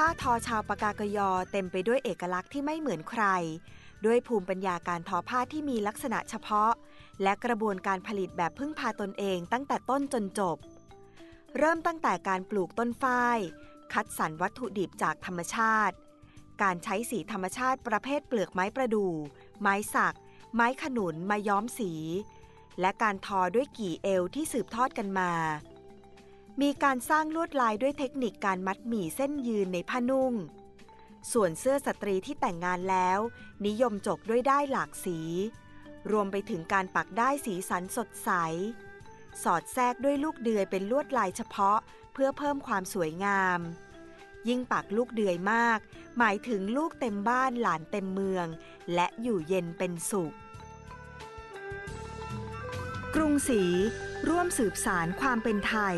ผ้าทอชาวปากากยอเต็มไปด้วยเอกลักษณ์ที่ไม่เหมือนใคร ด้วยภูมิปัญญาการทอผ้าที่มีลักษณะเฉพาะ และกระบวนการผลิตแบบพึ่งพาตนเองตั้งแต่ต้นจนจบ เริ่มตั้งแต่การปลูกต้นฝ้าย คัดสรรวัตถุดิบจากธรรมชาติ การใช้สีธรรมชาติประเภทเปลือกไม้ประดู่ ไม้สัก ไม้ขนุนมาย้อมสี และการทอด้วยกี่เอวที่สืบทอดกันมา มีการสร้างลวดลายด้วยเทคนิคการมัดหมี่เส้นยืนในผ้านุ่ง ส่วนเสื้อสตรีที่แต่งงานแล้ว นิยมจกด้วยด้ายหลากสี รวมไปถึงการปักด้ายสีสันสดใส สอดแทรกด้วยลูกเดือยเป็นลวดลายเฉพาะเพื่อเพิ่มความสวยงาม ยิ่งปักลูกเดือยมาก หมายถึงลูกเต็มบ้านหลานเต็มเมือง และอยู่เย็นเป็นสุข กรุงศรีร่วมสืบสารความเป็นไทย